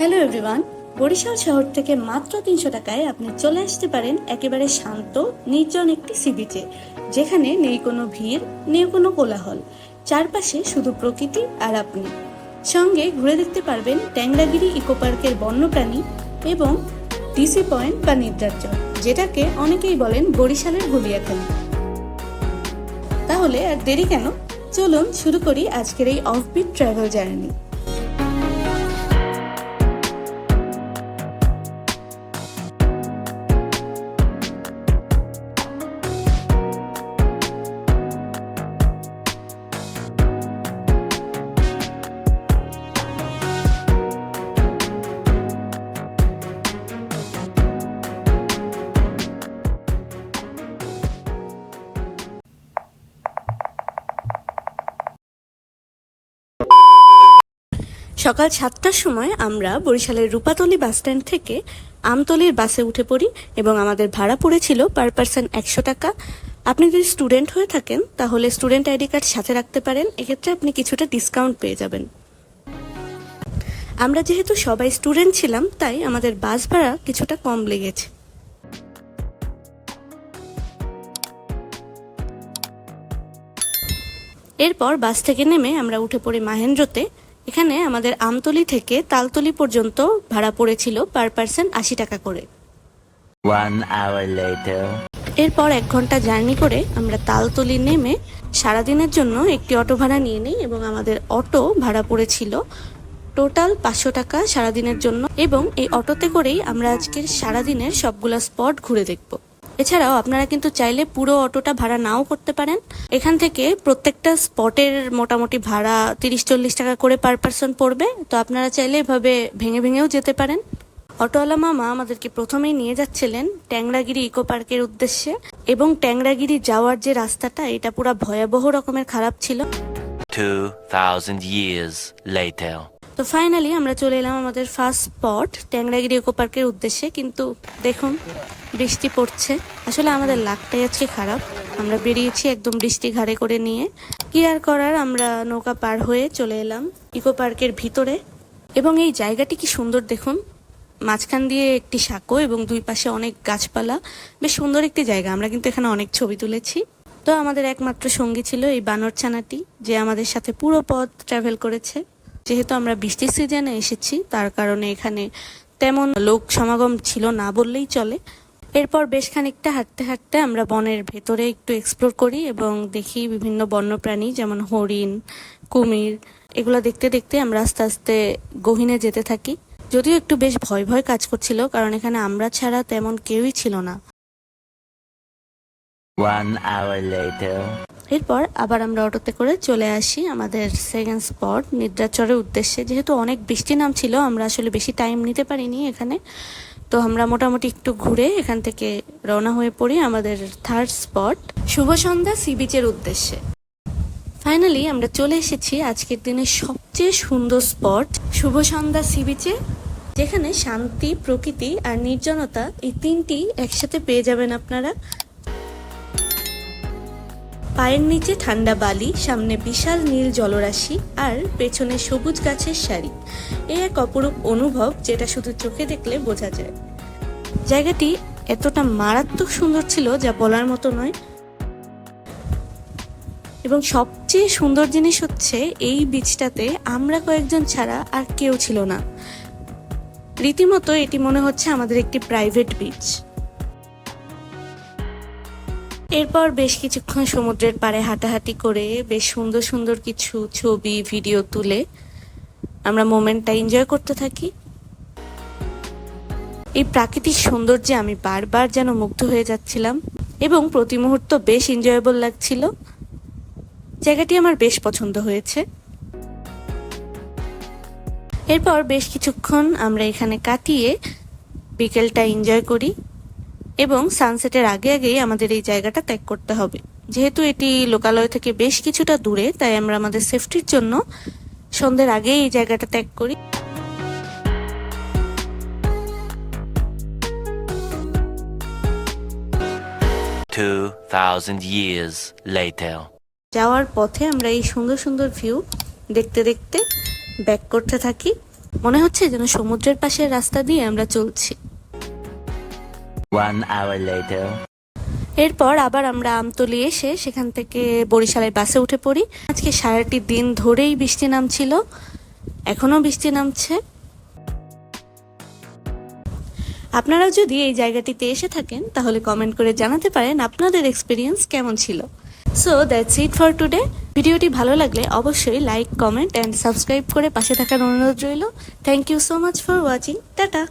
Hello everyone Barishal শহর থেকে মাত্র তিনশো টাকায় আপনি চলে আসতে পারেন একেবারে শান্ত, নির্জন একটি সি বিচে যেখানে নেই কোনো ভিড়, নেই কোনো কোলাহল। চারপাশে শুধু প্রকৃতি আর আপনি। সঙ্গে ঘুরে দেখতে পারবেন ট্যাংরাগিরি ইকো পার্কের বন্যপ্রাণী এবং ডিসি পয়েন্ট বা নিদ্রাচর যেটাকে অনেকেই বলেন বরিশালের গলিয়াখালী তাহলে আর দেরি কেন? চলুন শুরু করি আজকের এই অফবিট ট্রাভেল জার্নি সকাল সাতটার সময় আমরা বরিশালের রূপাতলি বাসস্ট্যান্ড থেকে আমতলির বাসে উঠে পড়ি এবং আমাদের ভাড়া পড়েছিল পার পার্সন একশো টাকা। আপনি যদি স্টুডেন্ট হয়ে থাকেন, তাহলে স্টুডেন্ট আইডি কার্ড সাথে রাখতে পারেন। এক্ষেত্রে আপনি কিছুটা ডিসকাউন্ট পেয়ে যাবেন। আমরা যেহেতু সবাই স্টুডেন্ট ছিলাম, তাই আমাদের বাস ভাড়া কিছুটা কম লেগেছে। এরপর বাস থেকে নেমে আমরা উঠে পড়ি মাহেন্দ্রতে। এখানে আমাদের আমতলি থেকে তালতলি পর্যন্ত ভাড়া পড়েছিল পার পার্সন আশি টাকা করে। এরপর এক ঘণ্টা জার্নি করে আমরা তালতলি নেমে সারাদিনের জন্য একটি অটো ভাড়া নিয়ে নিই এবং আমাদের অটো ভাড়া পড়েছিল টোটাল পাঁচশো টাকা সারাদিনের জন্য এবং এই অটোতে করেই আমরা আজকের সারাদিনের সবগুলা স্পট ঘুরে দেখব। এছাড়াও আপনারা কিন্তু চাইলে পুরো অটোটা ভাড়া নাও করতে পারেন। এখান থেকে প্রত্যেকটা স্পটের মোটামুটি ভাড়া তিরিশ চল্লিশ টাকা করে পার পার্সন পড়বে। তো আপনারা চাইলে এভাবে ভেঙে ভেঙেও যেতে পারেন। অটোওয়ালা মামা আমাদেরকে প্রথমেই নিয়ে যাচ্ছিলেন ট্যাংরাগিরি ইকো পার্কের উদ্দেশ্যে এবং ট্যাংরাগিরি যাওয়ার যে রাস্তাটা, এটা পুরো ভয়াবহ রকমের খারাপ ছিল। Two thousand years later. তো ফাইনালি আমরা চলে এলাম আমাদের ফার্স্ট স্পট ট্যাংরাগিরি ইকো পার্কের উদ্দেশ্যে। কিন্তু দেখুন, বৃষ্টি পড়ছে। আসলে আমাদের লাকটাই আজকে খারাপ। আমরা বেরিয়েছি একদম বৃষ্টি ঘাড়ে করে নিয়ে। কি আর করার, আমরা নৌকা পার হয়ে চলে এলাম ইকো পার্কের ভিতরে। এবং এই জায়গাটি কি সুন্দর দেখুন। মাঝখান দিয়ে একটি সাঁকো এবং দুই পাশে অনেক গাছপালা। বেশ সুন্দর একটি জায়গা। আমরা কিন্তু এখানে অনেক ছবি তুলেছি। তো আমাদের একমাত্র সঙ্গী ছিল এই বানর ছানাটি, যে আমাদের সাথে পুরো পথ ট্রাভেল করেছে। যেহেতু আমরা বৃষ্টির সিজনে এসেছি, তার কারণে এখানে তেমন লোক সমাগম ছিল না বললেই চলে। এরপর বেশ খানিকটা হাঁটতে হাঁটতে আমরা বনের ভেতরে একটু এক্সপ্লোর করি এবং দেখি বিভিন্ন বন্যপ্রাণী যেমন হরিণ, কুমির, এগুলো দেখতে দেখতে আমরা আস্তে আস্তে গহিনে যেতে থাকি। যদিও একটু বেশ ভয় ভয় কাজ করছিল, কারণ এখানে আমরা ছাড়া তেমন কেউই ছিল না। One hour later. এরপর আবার আমরা অটোতে করে চলে আসি আমাদের সেকেন্ড স্পট নিদ্রাচরের উদ্দেশ্যে। যেহেতু অনেক বৃষ্টি নামছিল, আমরা আসলে বেশি টাইম নিতে পারিনি এখানে। তো আমরা মোটামুটি একটু ঘুরে এখান থেকে রওনা হয়ে পড়ি আমাদের third spot Shubho Sandhya sea বিচের উদ্দেশ্যে। ফাইনালি আমরা চলে এসেছি আজকের দিনের সবচেয়ে সুন্দর স্পট শুভ সন্ধ্যা সি বিচে যেখানে শান্তি, প্রকৃতি আর নির্জনতা এই তিনটি একসাথে পেয়ে যাবেন আপনারা। পায়ের নিচে ঠান্ডা বালি, সামনে বিশাল নীল জলরাশি আর পেছনে সবুজ গাছের সারি এ এক অপরূপ অনুভব যেটা শুধু চোখে দেখলে বোঝা যায়। জায়গাটি এতটা মারাত্মক সুন্দর ছিল যা বলার মতো নয়। এবং সবচেয়ে সুন্দর জিনিস হচ্ছে এই বিচটাতে আমরা কয়েকজন ছাড়া আর কেউ ছিল না। রীতিমতো এটি মনে হচ্ছে আমাদের একটি প্রাইভেট বিচ এরপর বেশ কিছুক্ষণ সমুদ্রের পাড়ে হাঁটাহাঁটি করে বেশ সুন্দর সুন্দর কিছু ছবি, ভিডিও তুলে আমরা মোমেন্টটা এনজয় করতে থাকি। এই প্রাকৃতিক সৌন্দর্যে আমি বারবার যেন মুগ্ধ হয়ে যাচ্ছিলাম এবং প্রতি মুহূর্ত বেশ এনজয়েবল লাগছিল। জায়গাটি আমার বেশ পছন্দ হয়েছে। এরপর বেশ কিছুক্ষণ আমরা এখানে কাটিয়ে বিকেলটা এনজয় করি। এবং সানসেটের আগে আগেই আমাদের এই জায়গাটা ত্যাগ করতে হবে। যেহেতু এটি লোকালয় থেকে বেশ কিছুটা দূরে তাই আমরা আমাদের সেফটির জন্য সন্ধ্যের আগে এই জায়গাটা ত্যাগ করি. যাওয়ার পথে আমরা এই সুন্দর সুন্দর ভিউ দেখতে দেখতে ব্যাক করতে থাকি। মনে হচ্ছে যেন সমুদ্রের পাশের রাস্তা দিয়ে আমরা চলছি। One hour later. এরপর আবার আমরা আমতলি এসে সেখান থেকে বরিশালের বাসে উঠে পড়ি। আজকে সারাটি দিন ধরেই বৃষ্টি নামছিল। এখনও বৃষ্টি নামছে। আপনারাও যদি এই জায়গাটিতে এসে থাকেন, তাহলে কমেন্ট করে জানাতে পারেন আপনাদের এক্সপিরিয়েন্স কেমন ছিল। So that's it for today ভিডিওটি ভালো লাগলে অবশ্যই লাইক কমেন্ট অ্যান্ড সাবস্ক্রাইব করে পাশে থাকার অনুরোধ রইল। Thank you so much for watching tata